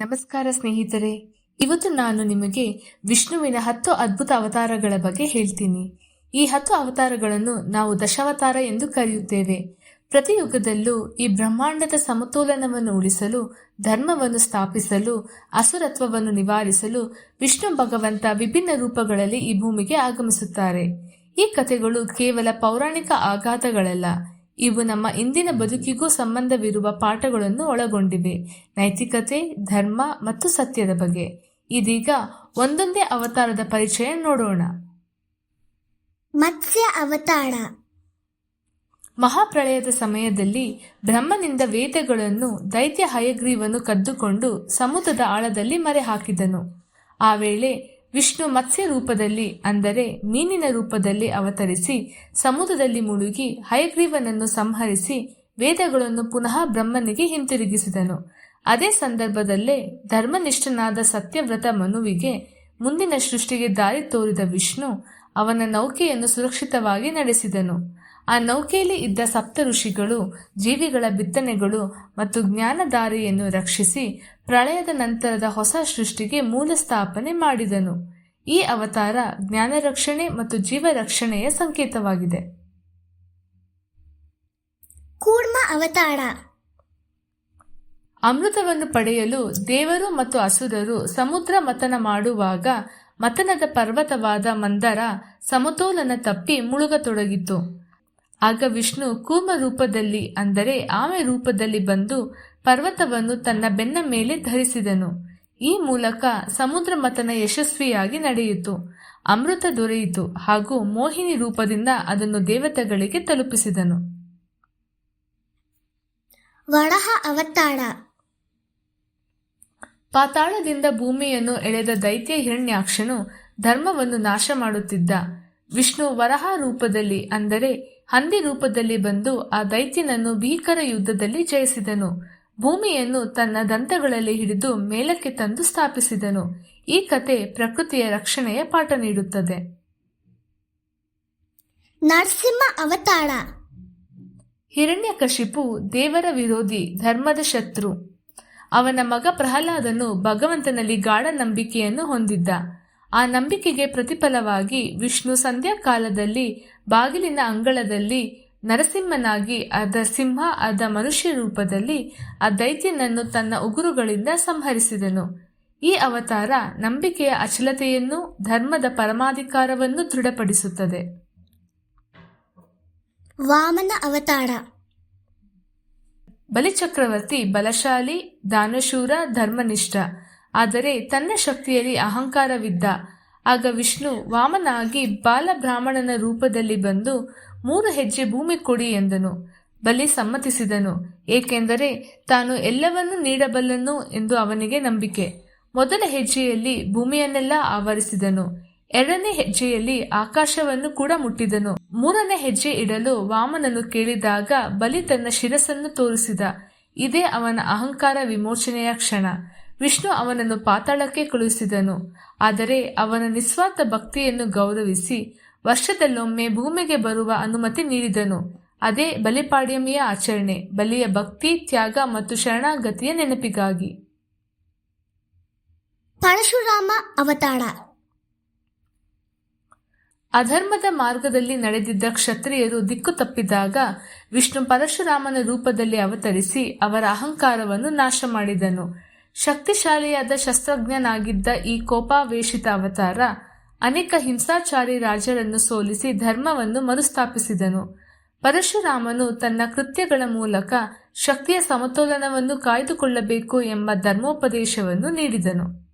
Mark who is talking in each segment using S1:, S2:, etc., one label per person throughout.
S1: ನಮಸ್ಕಾರ ಸ್ನೇಹಿತರೆ, ಇವತ್ತು ನಾನು ನಿಮಗೆ ವಿಷ್ಣುವಿನ ಹತ್ತು ಅದ್ಭುತ ಅವತಾರಗಳ ಬಗ್ಗೆ ಹೇಳ್ತೀನಿ. ಈ ಹತ್ತು ಅವತಾರಗಳನ್ನು ನಾವು ದಶಾವತಾರ ಎಂದು ಕರೆಯುತ್ತೇವೆ. ಪ್ರತಿ ಯುಗದಲ್ಲೂ ಈ ಬ್ರಹ್ಮಾಂಡದ ಸಮತೋಲನವನ್ನು ಉಳಿಸಲು, ಧರ್ಮವನ್ನು ಸ್ಥಾಪಿಸಲು, ಅಸುರತ್ವವನ್ನು ನಿವಾರಿಸಲು ವಿಷ್ಣು ಭಗವಂತ ವಿಭಿನ್ನ ರೂಪಗಳಲ್ಲಿ ಈ ಭೂಮಿಗೆ ಆಗಮಿಸುತ್ತಾರೆ. ಈ ಕಥೆಗಳು ಕೇವಲ ಪೌರಾಣಿಕ ಆಘಾತಗಳಲ್ಲ ಇವು ನಮ್ಮ ಇಂದಿನ ಬದುಕಿಗೂ ಸಂಬಂಧವಿರುವ ಪಾಠಗಳನ್ನು ಒಳಗೊಂಡಿವೆ. ನೈತಿಕತೆ ಧರ್ಮ ಮತ್ತು ಸತ್ಯದ ಬಗ್ಗೆ. ಇದೀಗ ಒಂದೊಂದೇ ಅವತಾರದ ಪರಿಚಯ ನೋಡೋಣ.
S2: ಮತ್ಸ್ಯ ಅವತಾರ.
S1: ಮಹಾಪ್ರಳಯದ ಸಮಯದಲ್ಲಿ ಬ್ರಹ್ಮನಿಂದ ವೇದಗಳನ್ನು ದೈತ್ಯ ಹಯಗ್ರೀವನ್ನು ಕದ್ದುಕೊಂಡು ಸಮುದ್ರದ ಆಳದಲ್ಲಿ ಮರೆ ಹಾಕಿದನು ಆ ವೇಳೆ ವಿಷ್ಣು ಮತ್ಸ್ಯ ರೂಪದಲ್ಲಿ, ಅಂದರೆ ಮೀನಿನ ರೂಪದಲ್ಲಿ ಅವತರಿಸಿ, ಸಮುದ್ರದಲ್ಲಿ ಮುಳುಗಿ ಹಯಗ್ರೀವನನ್ನು ಸಂಹರಿಸಿ ವೇದಗಳನ್ನು ಪುನಃ ಬ್ರಹ್ಮನಿಗೆ ಹಿಂತಿರುಗಿಸಿದನು. ಅದೇ ಸಂದರ್ಭದಲ್ಲೇ ಧರ್ಮನಿಷ್ಠನಾದ ಸತ್ಯವ್ರತ ಮನುವಿಗೆ ಮುಂದಿನ ಸೃಷ್ಟಿಗೆ ದಾರಿ ತೋರಿದ ವಿಷ್ಣು ಅವನ ನೌಕೆಯನ್ನು ಸುರಕ್ಷಿತವಾಗಿ ನಡೆಸಿದನು. ಆ ನೌಕೆಯಲ್ಲಿ ಇದ್ದ ಸಪ್ತ ಋಷಿಗಳು ಜೀವಿಗಳ ಬಿತ್ತನೆಗಳು ಮತ್ತು ಜ್ಞಾನದಾರಿಯನ್ನು ರಕ್ಷಿಸಿ ಪ್ರಳಯದ ನಂತರದ ಹೊಸ ಸೃಷ್ಟಿಗೆ ಮೂಲ ಸ್ಥಾಪನೆ ಮಾಡಿದನು. ಈ ಅವತಾರ ಜ್ಞಾನ ರಕ್ಷಣೆ ಮತ್ತು ಜೀವ ರಕ್ಷಣೆಯ ಸಂಕೇತವಾಗಿದೆ.
S2: ಕೂರ್ಮ ಅವತಾರ.
S1: ಅಮೃತವನ್ನು ಪಡೆಯಲು ದೇವರು ಮತ್ತು ಅಸುರರು ಸಮುದ್ರ ಮತನ ಮಾಡುವಾಗ ಮತನದ ಪರ್ವತವಾದ ಮಂದರ ಸಮತೋಲನ ತಪ್ಪಿ ಮುಳುಗತೊಡಗಿತು. ಆಗ ವಿಷ್ಣು ಕೂಮ ರೂಪದಲ್ಲಿ ಅಂದರೆ ಆಮೆ ರೂಪದಲ್ಲಿ ಬಂದು ಪರ್ವತವನ್ನು ತನ್ನ ಬೆನ್ನ ಮೇಲೆ ಧರಿಸಿದನು. ಈ ಮೂಲಕ ಸಮುದ್ರ ಮತನ ಯಶಸ್ವಿಯಾಗಿ ನಡೆಯಿತು. ಅಮೃತ ದೊರೆಯಿತು ಹಾಗೂ ಮೋಹಿನಿ ರೂಪದಿಂದ ಅದನ್ನು ದೇವತೆಗಳಿಗೆ ತಲುಪಿಸಿದನು.
S2: ವರಹ ಅವತಾರ.
S1: ಪಾತಾಳದಿಂದ ಭೂಮಿಯನ್ನು ಎಳೆದ ದೈತ್ಯ ಹಿರಣ್ಯಾಕ್ಷನು ಧರ್ಮವನ್ನು ನಾಶ ಮಾಡುತ್ತಿದ್ದ. ವಿಷ್ಣು ವರಹ ರೂಪದಲ್ಲಿ ಅಂದರೆ ಹಂದಿ ರೂಪದಲ್ಲಿ ಬಂದು ಆ ದೈತ್ಯನನ್ನು ಭೀಕರ ಯುದ್ಧದಲ್ಲಿ ಜಯಿಸಿದನು. ಭೂಮಿಯನ್ನು ತನ್ನ ದಂತಗಳಲ್ಲಿ ಹಿಡಿದು ಮೇಲಕ್ಕೆ ತಂದು ಸ್ಥಾಪಿಸಿದನು. ಈ ಕತೆ ಪ್ರಕೃತಿಯ ರಕ್ಷಣೆಯ ಪಾಠ ನೀಡುತ್ತದೆ.
S2: ನರಸಿಂಹ ಅವತಾರ.
S1: ಹಿರಣ್ಯಕಶಿಪು ದೇವರ ವಿರೋಧಿ ಧರ್ಮದ ಶತ್ರು. ಅವನ ಮಗ ಪ್ರಹ್ಲಾದನು ಭಗವಂತನಲ್ಲಿ ಗಾಢ ನಂಬಿಕೆಯನ್ನು ಹೊಂದಿದ್ದ. ಆ ನಂಬಿಕೆಗೆ ಪ್ರತಿಫಲವಾಗಿ ವಿಷ್ಣು ಸಂಧ್ಯಾಕಾಲದಲ್ಲಿ ಬಾಗಿಲಿನ ಅಂಗಳದಲ್ಲಿ ನರಸಿಂಹನಾಗಿ ಅದ ಸಿಂಹ ಅದ ಮನುಷ್ಯ ರೂಪದಲ್ಲಿ ಆ ದೈತ್ಯನನ್ನು ತನ್ನ ಉಗುರುಗಳಿಂದ ಸಂಹರಿಸಿದನು. ಈ ಅವತಾರ ನಂಬಿಕೆಯ ಅಚಲತೆಯನ್ನು ಧರ್ಮದ ಪರಮಾಧಿಕಾರವನ್ನು ದೃಢಪಡಿಸುತ್ತದೆ.
S2: ವಾಮನ ಅವತಾರ.
S1: ಬಲಿಚಕ್ರವರ್ತಿ ಬಲಶಾಲಿ ದಾನಶೂರ ಧರ್ಮನಿಷ್ಠ. ಆದರೆ ತನ್ನ ಶಕ್ತಿಯಲ್ಲಿ ಅಹಂಕಾರವಿದ್ದ. ಆಗ ವಿಷ್ಣು ವಾಮನಾಗಿ ಬಾಲಬ್ರಾಹ್ಮಣನ ರೂಪದಲ್ಲಿ ಬಂದು ಮೂರು ಹೆಜ್ಜೆ ಭೂಮಿ ಕೊಡಿ ಎಂದನು. ಬಲಿ ಸಮ್ಮತಿಸಿದನು. ಏಕೆಂದರೆ ತಾನು ಎಲ್ಲವನ್ನೂ ನೀಡಬಲ್ಲನು ಎಂದು ಅವನಿಗೆ ನಂಬಿಕೆ. ಮೊದಲ ಹೆಜ್ಜೆಯಲ್ಲಿ ಭೂಮಿಯನ್ನೆಲ್ಲ ಆವರಿಸಿದನು. ಎರಡನೇ ಹೆಜ್ಜೆಯಲ್ಲಿ ಆಕಾಶವನ್ನು ಕೂಡ ಮುಟ್ಟಿದನು. ಮೂರನೇ ಹೆಜ್ಜೆ ಇಡಲು ವಾಮನನು ಕೇಳಿದಾಗ ಬಲಿ ತನ್ನ ಶಿರಸ್ಸನ್ನು ತೋರಿಸಿದ. ಇದೇ ಅವನ ಅಹಂಕಾರ ವಿಮೋಚನೆಯ ಕ್ಷಣ. ವಿಷ್ಣು ಅವನನ್ನು ಪಾತಾಳಕ್ಕೆ ಕಳುಹಿಸಿದನು. ಆದರೆ ಅವನ ನಿಸ್ವಾರ್ಥ ಭಕ್ತಿಯನ್ನು ಗೌರವಿಸಿ ವರ್ಷದಲ್ಲೊಮ್ಮೆ ಭೂಮಿಗೆ ಬರುವ ಅನುಮತಿ ನೀಡಿದನು. ಅದೇ ಬಲಿಪಾಡ್ಯಮಿಯ ಆಚರಣೆ ಬಲಿಯ ಭಕ್ತಿ ತ್ಯಾಗ ಮತ್ತು ಶರಣಾಗತಿಯ ನೆನಪಿಗಾಗಿ.
S2: ಪರಶುರಾಮ ಅವತಾರ.
S1: ಅಧರ್ಮದ ಮಾರ್ಗದಲ್ಲಿ ನಡೆದಿದ್ದ ಕ್ಷತ್ರಿಯರು ದಿಕ್ಕು ತಪ್ಪಿದಾಗ ವಿಷ್ಣು ಪರಶುರಾಮನ ರೂಪದಲ್ಲಿ ಅವತರಿಸಿ ಅವರ ಅಹಂಕಾರವನ್ನು ನಾಶ ಮಾಡಿದನು ಶಕ್ತಿಶಾಲಿಯಾದ ಶಸ್ತ್ರಜ್ಞನಾಗಿದ್ದ ಈ ಕೋಪಾವೇಶಿತ ಅವತಾರ ಅನೇಕ ಹಿಂಸಾಚಾರಿ ರಾಜರನ್ನು ಸೋಲಿಸಿ ಧರ್ಮವನ್ನು ಮರುಸ್ಥಾಪಿಸಿದನು. ಪರಶುರಾಮನು ತನ್ನ ಕೃತ್ಯಗಳ ಮೂಲಕ ಶಕ್ತಿಯ ಸಮತೋಲನವನ್ನು ಕಾಯ್ದುಕೊಳ್ಳಬೇಕು ಎಂಬ ಧರ್ಮೋಪದೇಶವನ್ನು ನೀಡಿದನು.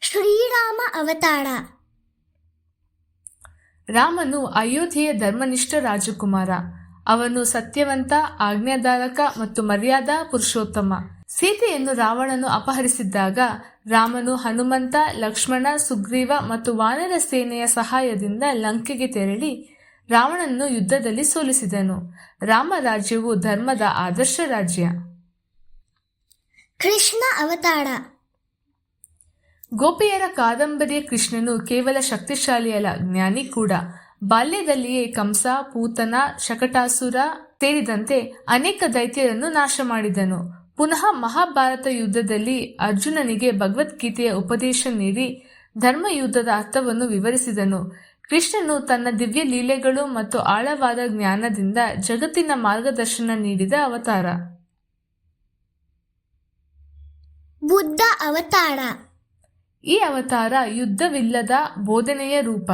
S2: ಶ್ರೀರಾಮ ಅವತಾರ.
S1: ರಾಮನು ಅಯೋಧ್ಯೆಯ ಧರ್ಮನಿಷ್ಠ ರಾಜಕುಮಾರ. ಅವನು ಸತ್ಯವಂತ ಆಜ್ಞಾಧಾರಕ ಮತ್ತು ಮರ್ಯಾದಾ ಪುರುಷೋತ್ತಮ. ಸೀತೆಯನ್ನು ರಾವಣನು ಅಪಹರಿಸಿದ್ದಾಗ ರಾಮನು ಹನುಮಂತ ಲಕ್ಷ್ಮಣ ಸುಗ್ರೀವ ಮತ್ತು ವಾನರ ಸೇನೆಯ ಸಹಾಯದಿಂದ ಲಂಕೆಗೆ ತೆರಳಿ ರಾವಣನ್ನು ಯುದ್ಧದಲ್ಲಿ ಸೋಲಿಸಿದನು. ರಾಮ ರಾಜ್ಯವು ಧರ್ಮದ ಆದರ್ಶ ರಾಜ್ಯ.
S2: ಕೃಷ್ಣ ಅವತಾರ.
S1: ಗೋಪಿಯರ ಕಾದಂಬರಿಯ ಕೃಷ್ಣನು ಕೇವಲ ಶಕ್ತಿಶಾಲಿಯಲ್ಲ ಜ್ಞಾನಿ ಕೂಡ. ಬಾಲ್ಯದಲ್ಲಿಯೇ ಕಂಸ ಪೂತನ ಶಕಟಾಸುರ ಸೇರಿದಂತೆ ಅನೇಕ ದೈತ್ಯರನ್ನು ನಾಶ ಮಾಡಿದನು. ಪುನಃ ಮಹಾಭಾರತ ಯುದ್ಧದಲ್ಲಿ ಅರ್ಜುನನಿಗೆ ಭಗವದ್ಗೀತೆಯ ಉಪದೇಶ ನೀಡಿ ಧರ್ಮಯುದ್ಧದ ಅರ್ಥವನ್ನು ವಿವರಿಸಿದನು. ಕೃಷ್ಣನು ತನ್ನ ದಿವ್ಯ ಲೀಲೆಗಳು ಮತ್ತು ಆಳವಾದ ಜ್ಞಾನದಿಂದ ಜಗತ್ತಿನ ಮಾರ್ಗದರ್ಶನ ನೀಡಿದ ಅವತಾರ.
S2: ಬುದ್ಧ ಅವತಾರ.
S1: ಈ ಅವತಾರ ಯುದ್ಧವಿಲ್ಲದ ಬೋಧನೆಯ ರೂಪ.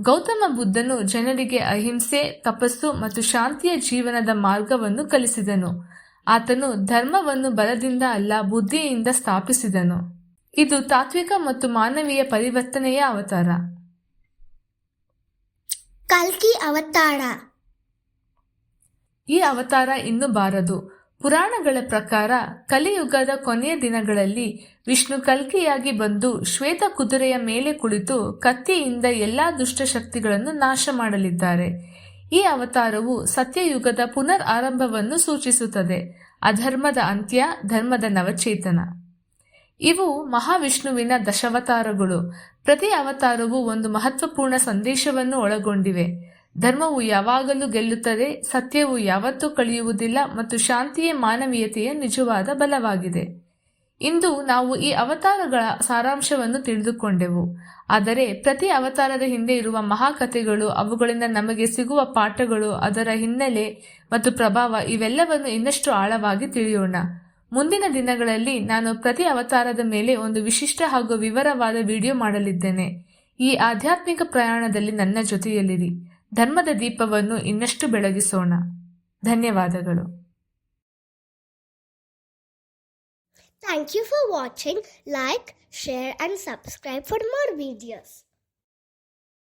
S1: ಗೌತಮ ಬುದ್ಧನು ಜನರಿಗೆ ಅಹಿಂಸೆ ತಪಸ್ಸು ಮತ್ತು ಶಾಂತಿಯ ಜೀವನದ ಮಾರ್ಗವನ್ನು ಕಲಿಸಿದನು. ಆತನು ಧರ್ಮವನ್ನು ಬಲದಿಂದ ಅಲ್ಲ ಬುದ್ಧಿಯಿಂದ ಸ್ಥಾಪಿಸಿದನು. ಇದು ತಾತ್ವಿಕ ಮತ್ತು ಮಾನವೀಯ ಪರಿವರ್ತನೆಯ ಅವತಾರ.
S2: ಕಲ್ಕಿ ಅವತಾರ.
S1: ಈ ಅವತಾರ ಇನ್ನು ಬಾರದು. ಪುರಾಣಗಳ ಪ್ರಕಾರ ಕಲಿಯುಗದ ಕೊನೆಯ ದಿನಗಳಲ್ಲಿ ವಿಷ್ಣು ಕಲ್ಕಿಯಾಗಿ ಬಂದು ಶ್ವೇತ ಕುದುರೆಯ ಮೇಲೆ ಕುಳಿತು ಕತ್ತಿಯಿಂದ ಎಲ್ಲಾ ದುಷ್ಟಶಕ್ತಿಗಳನ್ನು ನಾಶ ಮಾಡಲಿದ್ದಾರೆ. ಈ ಅವತಾರವು ಸತ್ಯಯುಗದ ಪುನರ್ ಆರಂಭವನ್ನು ಸೂಚಿಸುತ್ತದೆ. ಅಧರ್ಮದ ಅಂತ್ಯ, ಧರ್ಮದ ನವಚೇತನ. ಇವು ಮಹಾವಿಷ್ಣುವಿನ ದಶಾವತಾರಗಳು. ಪ್ರತಿ ಅವತಾರವು ಒಂದು ಮಹತ್ವಪೂರ್ಣ ಸಂದೇಶವನ್ನು ಒಳಗೊಂಡಿವೆ. ಧರ್ಮವು ಯಾವಾಗಲೂ ಗೆಲ್ಲುತ್ತದೆ, ಸತ್ಯವು ಯಾವತ್ತೂ ಕಳೆಯುವುದಿಲ್ಲ ಮತ್ತು ಶಾಂತಿಯೇ ಮಾನವೀಯತೆಯ ನಿಜವಾದ ಬಲವಾಗಿದೆ. ಇಂದು ನಾವು ಈ ಅವತಾರಗಳ ಸಾರಾಂಶವನ್ನು ತಿಳಿದುಕೊಂಡೆವು. ಆದರೆ ಪ್ರತಿ ಅವತಾರದ ಹಿಂದೆ ಇರುವ ಮಹಾಕಥೆಗಳು, ಅವುಗಳಿಂದ ನಮಗೆ ಸಿಗುವ ಪಾಠಗಳು, ಅದರ ಹಿನ್ನೆಲೆ ಮತ್ತು ಪ್ರಭಾವ ಇವೆಲ್ಲವನ್ನು ಇನ್ನಷ್ಟು ಆಳವಾಗಿ ತಿಳಿಯೋಣ. ಮುಂದಿನ ದಿನಗಳಲ್ಲಿ ನಾನು ಪ್ರತಿ ಅವತಾರದ ಮೇಲೆ ಒಂದು ವಿಶಿಷ್ಟ ಹಾಗೂ ವಿವರವಾದ ವಿಡಿಯೋ ಮಾಡಲಿದ್ದೇನೆ. ಈ ಆಧ್ಯಾತ್ಮಿಕ ಪ್ರಯಾಣದಲ್ಲಿ ನನ್ನ ಜೊತೆಯಲ್ಲಿರಿ. ಧರ್ಮದ ದೀಪವನ್ನು ಇನ್ನಷ್ಟು ಬೆಳಗಿಸೋಣ. ಧನ್ಯವಾದಗಳು.
S2: Thank you for watching like share and subscribe for more videos